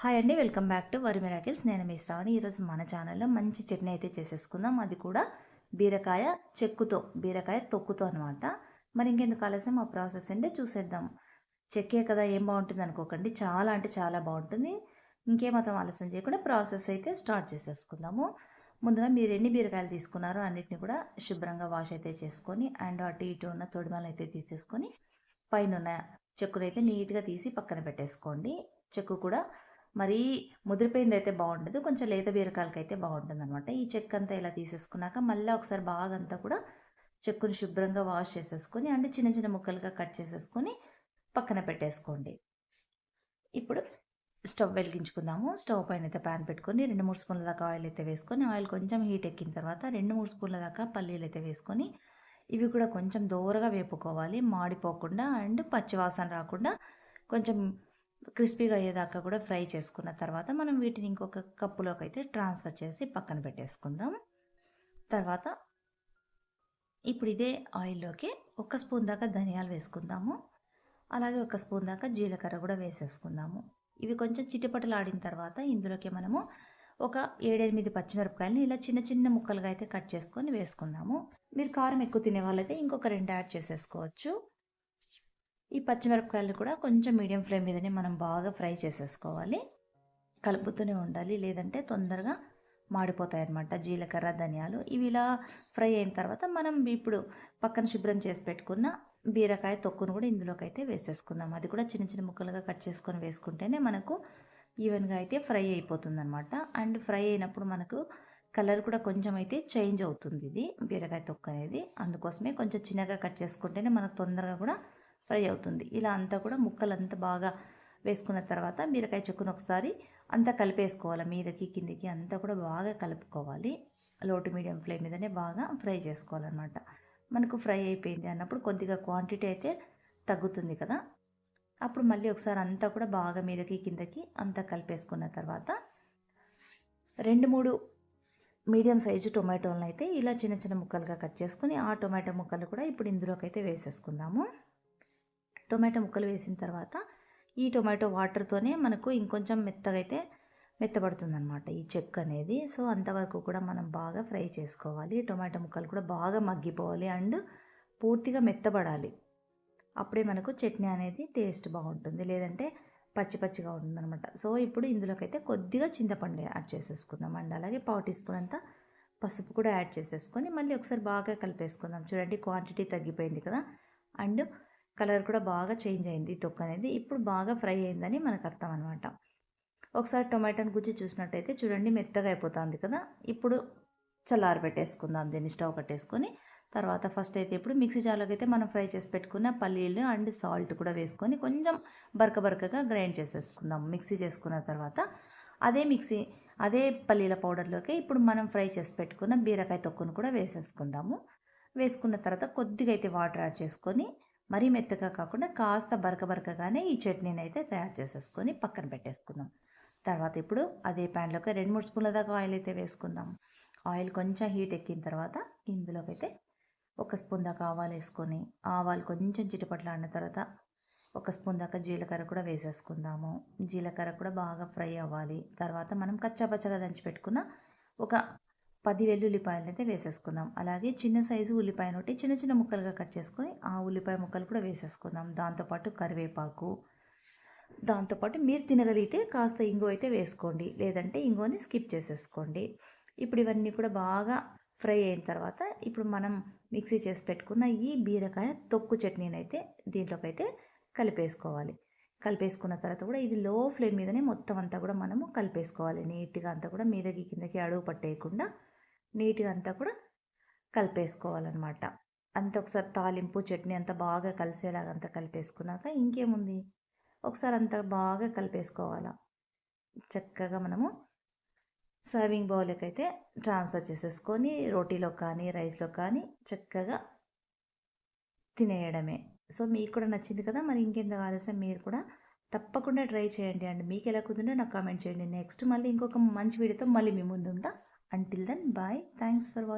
Hi అండి welcome back to వరి miracles. నేను మీ శ్రావణి. ఈరోజు మన ఛానల్లో మంచి చట్నీ అయితే చేసేసుకుందాం. అది కూడా బీరకాయ చెక్కుతో బీరకాయ తొక్కుతో అనమాట మరి ఇంకెందుకు ఆలస్యం? ఆ ప్రాసెస్ అంటే చూసేద్దాం. చెక్కే కదా ఏం బాగుంటుంది అనుకోకండి. చాలా అంటే చాలా బాగుంటుంది. ఇంకేమాత్రం ఆలస్యం చేయకుండా ప్రాసెస్ అయితే స్టార్ట్ చేసేసుకుందాము. ముందుగా మీరు ఎన్ని బీరకాయలు తీసుకున్నారో అన్నిటిని కూడా శుభ్రంగా వాష్ అయితే చేసుకొని అండ్ అటు ఇటు ఉన్న తొడిమలు అయితే తీసేసుకొని పైన ఉన్న చెక్కును అయితే నీట్గా తీసి పక్కన పెట్టేసుకోండి. చెక్కు కూడా మరీ ముదిరిపోయింది అయితే బాగుండదు. కొంచెం లేత బీరకాయలకి అయితే బాగుంటుంది అనమాట ఈ చెక్క అంతా ఇలా తీసేసుకున్నాక మళ్ళీ ఒకసారి బాగా అంతా కూడా చెక్కుని శుభ్రంగా వాష్ చేసేసుకొని అంటే చిన్న చిన్న ముక్కలుగా కట్ చేసేసుకొని పక్కన పెట్టేసుకోండి. ఇప్పుడు స్టవ్ వెలిగించుకుందాము. స్టవ్ పైన అయితే ప్యాన్ పెట్టుకొని రెండు మూడు స్పూన్ల దాకా ఆయిల్ అయితే వేసుకొని ఆయిల్ కొంచెం హీట్ ఎక్కిన తర్వాత రెండు మూడు స్పూన్ల దాకా పల్లీలు అయితే వేసుకొని ఇవి కూడా కొంచెం దూరగా వేపుకోవాలి. మాడిపోకుండా అండ్ పచ్చివాసన రాకుండా కొంచెం క్రిస్పీగా అయ్యేదాకా కూడా ఫ్రై చేసుకున్న తర్వాత మనం వీటిని ఇంకొక కప్పులోకి అయితే ట్రాన్స్ఫర్ చేసి పక్కన పెట్టేసుకుందాం. తర్వాత ఇప్పుడు ఇదే ఆయిల్లోకి ఒక స్పూన్ దాకా ధనియాలు వేసుకుందాము. అలాగే ఒక స్పూన్ దాకా జీలకర్ర కూడా వేసేసుకుందాము. ఇవి కొంచెం చిటిపటలాడిన తర్వాత ఇందులోకి మనము ఒక ఏడెనిమిది పచ్చిమిరపకాయలని ఇలా చిన్న చిన్న ముక్కలుగా అయితే కట్ చేసుకొని వేసుకుందాము. మీరు కారం ఎక్కువ తినే వాళ్ళైతే ఇంకొక రెండు యాడ్ చేసేసుకోవచ్చు. ఈ పచ్చిమిరపకాయలు కూడా కొంచెం మీడియం ఫ్లేమ్ మీదనే మనం బాగా ఫ్రై చేసేసుకోవాలి. కలుపుతూనే ఉండాలి లేదంటే తొందరగా మాడిపోతాయి అన్నమాట జీలకర్ర ధనియాలు ఇవి ఇలా ఫ్రై అయిన తర్వాత మనం ఇప్పుడు పక్కన శుభ్రం చేసి పెట్టుకున్న బీరకాయ తొక్కును కూడా ఇందులోకి అయితే వేసేసుకుందాం. అది కూడా చిన్న చిన్న ముక్కలుగా కట్ చేసుకొని వేసుకుంటేనే మనకు ఈవెన్గా అయితే ఫ్రై అయిపోతుంది అనమాట అండ్ ఫ్రై అయినప్పుడు మనకు కలర్ కూడా కొంచెం అయితే చేంజ్ అవుతుంది ఇది బీరకాయ తొక్కు అనేది. అందుకోసమే కొంచెం చిన్నగా కట్ చేసుకుంటేనే మనకు తొందరగా కూడా ఫ్రై అవుతుంది. ఇలా అంతా కూడా ముక్కలు అంతా బాగా వేసుకున్న తర్వాత బీరకాయ చెక్కును ఒకసారి అంతా కలిపేసుకోవాలి. మీదకి కిందికి అంతా కూడా బాగా కలుపుకోవాలి. లోటు మీడియం ఫ్లేమ్ మీదనే బాగా ఫ్రై చేసుకోవాలన్నమాట. మనకు ఫ్రై అయిపోయింది అన్నప్పుడు కొద్దిగా క్వాంటిటీ అయితే తగ్గుతుంది కదా. అప్పుడు మళ్ళీ ఒకసారి అంతా కూడా బాగా మీదకి కిందకి అంతా కలిపేసుకున్న తర్వాత రెండు మూడు మీడియం సైజు టొమాటోలను అయితే ఇలా చిన్న చిన్న ముక్కలుగా కట్ చేసుకుని ఆ టొమాటో ముక్కలు కూడా ఇప్పుడు ఇందులోకి అయితే వేసేసుకుందాము. టొమాటో ముక్కలు వేసిన తర్వాత ఈ టొమాటో వాటర్తోనే మనకు ఇంకొంచెం మెత్తగా అయితే మెత్తబడుతుందన్నమాట ఈ చెక్క అనేది. సో అంతవరకు కూడా మనం బాగా ఫ్రై చేసుకోవాలి. టొమాటో ముక్కలు కూడా బాగా మగ్గిపోవాలి అండ్ పూర్తిగా మెత్తబడాలి. అప్పుడే మనకు చట్నీ అనేది టేస్ట్ బాగుంటుంది. లేదంటే పచ్చి పచ్చిగా ఉంటుందన్నమాట. సో ఇప్పుడు ఇందులోకైతే కొద్దిగా చింతపండు యాడ్ చేసేసుకుందాం అండ్. అలాగే పావు టీ స్పూన్ అంతా పసుపు కూడా యాడ్ చేసేసుకొని మళ్ళీ ఒకసారి బాగా కలిపేసుకుందాం. చూడండి క్వాంటిటీ తగ్గిపోయింది కదా. అండ్ కలర్ కూడా బాగా చేంజ్ అయింది తొక్క అనేది. ఇప్పుడు బాగా ఫ్రై అయిందని మనకు అర్థం అనమాట ఒకసారి టొమాటోని గుజ్జి చూసినట్టయితే చూడండి మెత్తగా అయిపోతుంది కదా. ఇప్పుడు చల్లారి పెట్టేసుకుందాం దీన్ని స్టవ్ కట్టేసుకొని. తర్వాత ఫస్ట్ అయితే ఇప్పుడు మిక్సీ జార్లోకి అయితే మనం ఫ్రై చేసి పెట్టుకున్న పల్లీలు అండ్ సాల్ట్ కూడా వేసుకొని కొంచెం బరక బరకగా గ్రైండ్ చేసేసుకుందాం మిక్సీ చేసుకున్న తర్వాత. అదే మిక్సీ అదే పల్లీల పౌడర్లోకి ఇప్పుడు మనం ఫ్రై చేసి పెట్టుకున్న బీరకాయ తొక్కును కూడా వేసేసుకుందాము. వేసుకున్న తర్వాత కొద్దిగా అయితే వాటర్ యాడ్ చేసుకొని మరీ మెత్తగా కాకుండా కాస్త బరక బరకగానే ఈ చట్నీని అయితే తయారు చేసేసుకొని పక్కన పెట్టేసుకుందాం. తర్వాత ఇప్పుడు అదే ప్యాన్లోకి రెండు మూడు స్పూన్ల దాకా ఆయిల్ అయితే వేసుకుందాం. ఆయిల్ కొంచెం హీట్ ఎక్కిన తర్వాత ఇందులోకి అయితే ఒక స్పూన్ దాకా ఆవాలు వేసుకొని ఆవాలు కొంచెం చిటపట్లాడిన తర్వాత ఒక స్పూన్ దాకా జీలకర్ర కూడా వేసేసుకుందాము. జీలకర్ర కూడా బాగా ఫ్రై అవ్వాలి. తర్వాత మనం కచ్చాపచ్చగా దంచి పెట్టుకున్న ఒక పది వెల్లుల్లిపాయలు అయితే వేసేసుకుందాం. అలాగే చిన్న సైజు ఉల్లిపాయను ఒకటి చిన్న చిన్న ముక్కలుగా కట్ చేసుకొని ఆ ఉల్లిపాయ ముక్కలు కూడా వేసేసుకుందాం. దాంతోపాటు కరివేపాకు దాంతోపాటు మీరు తినగలిగితే కాస్త ఇంగు అయితే వేసుకోండి. లేదంటే ఇంగోని స్కిప్ చేసేసుకోండి. ఇప్పుడు ఇవన్నీ కూడా బాగా ఫ్రై అయిన తర్వాత ఇప్పుడు మనం మిక్సీ చేసి పెట్టుకున్న ఈ బీరకాయ తొక్కు చట్నీని అయితే దీంట్లోకైతే కలిపేసుకోవాలి. కలిపేసుకున్న తర్వాత కూడా ఇది లో ఫ్లేమ్ మీదనే మొత్తం అంతా కూడా మనము కలిపేసుకోవాలి. నీట్గా అంతా కూడా మీదకి కిందకి అడుగు పట్టేయకుండా నీట్గా అంతా కూడా కలిపేసుకోవాలన్నమాట. అంత ఒకసారి తాలింపు చట్నీ అంతా బాగా కలిసేలాగా అంతా కలిపేసుకున్నాక ఇంకేముంది? ఒకసారి అంతా బాగా కలిపేసుకోవాలా. చక్కగా మనము సర్వింగ్ బౌల్కి అయితే ట్రాన్స్ఫర్ చేసేసుకొని రోటీలో కానీ రైస్లో కానీ చక్కగా తినేయడమే. సో మీకు కూడా నచ్చింది కదా! మరి ఇంకెంత ఆలస్యం? మీరు కూడా తప్పకుండా ట్రై చేయండి అండి. మీకు ఎలా కుదిరినా నాకు కామెంట్ చేయండి. నెక్స్ట్ మళ్ళీ ఇంకొక మంచి వీడియోతో మళ్ళీ మీ ముందు Until then, bye. Thanks for watching.